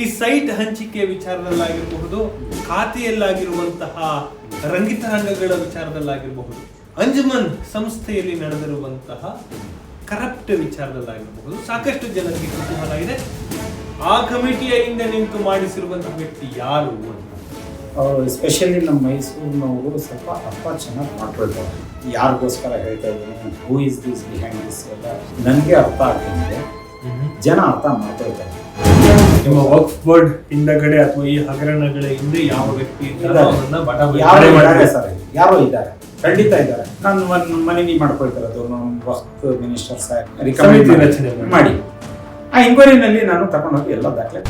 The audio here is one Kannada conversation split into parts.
ಈ ಸೈಟ್ ಹಂಚಿಕೆ ವಿಚಾರದಲ್ಲಾಗಿರಬಹುದು ಖಾತೆಯಲ್ಲಾಗಿರುವಂತಹ ರಂಗಿತ ರಂಗಗಳ ವಿಚಾರದಲ್ಲಾಗಿರಬಹುದು ಅಂಜುಮನ್ ಸಂಸ್ಥೆಯಲ್ಲಿ ನಡೆದಿರುವಂತಹ ಕರಪ್ಟ್ ವಿಚಾರದಲ್ಲಾಗಿರಬಹುದು. ಸಾಕಷ್ಟು ಜನರಿಗೆ ಕುತೂಹಲ ಇದೆ. ಆ ಕಮಿಟಿಯ ಹಿಂದೆ ನಿಂತು ಮಾಡಿಸಿರುವಂತಹ ವ್ಯಕ್ತಿ ಯಾರು ಅಂತ. ಎಸ್ಪೆಷಲಿ ನಮ್ಮ ಮೈಸೂರಿನವರು ಸ್ವಲ್ಪ ಅಪ್ಪ ಚೆನ್ನಾಗಿ ಮಾಡ್ಕೊಳ್ತಾರೆ. ಯಾರಿಗೋಸ್ಕರ ಹೇಳ್ತಾ ಇದ್ದೀನಿ who is this behind this ಎಲ್ಲ? ನನಗೆ ಅರ್ಥ ಆಗ್ತಿದೆ ಜನ ಅರ್ಥ ಮಾಡ್ಕೊಳ್ತಾರೆ. ನಿಮ್ಮ ವರ್ಕ್ ಬೋರ್ಡ್ ಹಿಂದಗಡೆ ಅಥವಾ ಈ ಹಗರಣಗಳ ಹಿಂದೆ ಯಾವ ವ್ಯಕ್ತಿ ಇದ್ದಾರೋ ಯಾರೋ ಇದ್ದಾರೆ ಖಂಡಿತ ಇದ್ದಾರೆ. ನಾನು ಒಂದು ಮನವಿ ಮಾಡ್ಕೊಳ್ತಿರೋದು ನಮ್ಮ ವಕ್ತ್ ಮಿನಿಸ್ಟರ್ ಸಾಹೇಬ್. ರಚನೆ ಮಾಡಿ. ಆ ಇಂಕ್ವೈರಿನಲ್ಲಿ ನಾನು ತಗೊಂಡೋಗಿ ಎಲ್ಲ ದಾಖಲೆ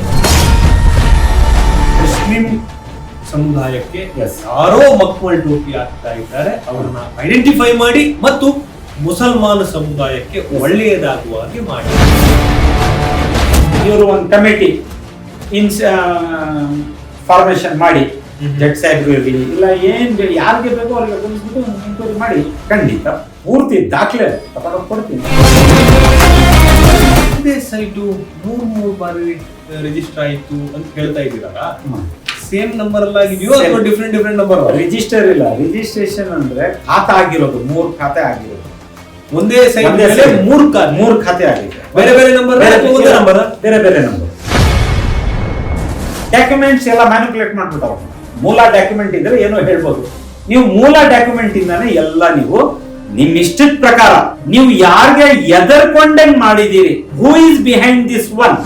ಮುಸ್ಲಿಂ ಸಮುದಾಯಕ್ಕೆ. ಯಾರೋ ಮಕ್ಕಳು ಟೋಪಿ ಹಾಕ್ತಾ ಇದ್ದಾರೆ ಅವರನ್ನ ಐಡೆಂಟಿಫೈ ಮಾಡಿ ಮತ್ತು ಮುಸಲ್ಮಾನ ಸಮುದಾಯಕ್ಕೆ ಒಳ್ಳೆಯದಾಗುವ ಹಾಗೆ ಮಾಡಿ. ಇವರು ಒಂದು ಕಮಿಟಿ ಇನ್ಸ್ ಫಾರ್ಮೇಶನ್ ಮಾಡಿ. ಜಡ್ ಸಾಹೇಬ್ರು ಇರಲಿ ಇಲ್ಲ ಏನ್ ಯಾರಿಗೆ ಬೇಕೋ ಅವ್ರಿಗೆ ಬಂದ್ಬಿಟ್ಟು ಎಂಕ್ವೈರಿ ಮಾಡಿ. ಖಂಡಿತ ಪೂರ್ತಿ ದಾಖಲೆ ತಗೊಂಡು ಕೊಡ್ತೀನಿ. ಒಂದೇ ಸೈಟು ಮೂರ್ ಮೂರು ಬಾರಿ ರಿಜಿಸ್ಟರ್ ಆಯಿತು ಅಂತ ಹೇಳ್ತಾ ಇದ್ದೀರಲ್ಲ? ಸೇಮ್ ನಂಬರ್ ಅಲ್ಲಾಗಿದೆಯೋ ಅಥವಾ. ಡಿಫ್ರೆಂಟ್ ಡಿಫ್ರೆಂಟ್ ನಂಬರ್ ರಿಜಿಸ್ಟರ್ ಇಲ್ಲ. ರಿಜಿಸ್ಟ್ರೇಷನ್ ಅಂದ್ರೆ ಖಾತೆ ಆಗಿರೋದು ಮೂರು ಖಾತೆ ಆಗಿರೋದು. ಒಂದೇ ಸೈಟ್ ಮೂರು ಮೂರ್ ಖಾತೆ ಆಗಿದೆ. ಬೇರೆ ಬೇರೆ ನಂಬರ್ ನಂಬರ್ ಬೇರೆ ಬೇರೆ ನಂಬರ್ ಡಾಕ್ಯುಮೆಂಟ್ಸ್ ಎಲ್ಲ ಮ್ಯಾನಿಪುಲೇಟ್ ಮಾಡ್ಬಿಟ್ಟಾರ ಮೂಲ ಡಾಕ್ಯುಮೆಂಟ್ ಇದ್ರೆ ಏನೋ ಹೇಳ್ಬೋದು. ನೀವು ಮೂಲ ಡಾಕ್ಯುಮೆಂಟ್ ಇಂದಾನೆ ಎಲ್ಲ ನೀವು ನಿಮ್ ಇಷ್ಟದ ಪ್ರಕಾರ ನೀವು ಯಾರಿಗೆ ಎದರ್ಕೊಂಡಂಗ್ ಮಾಡಿದೀರಿ? Who is behind this one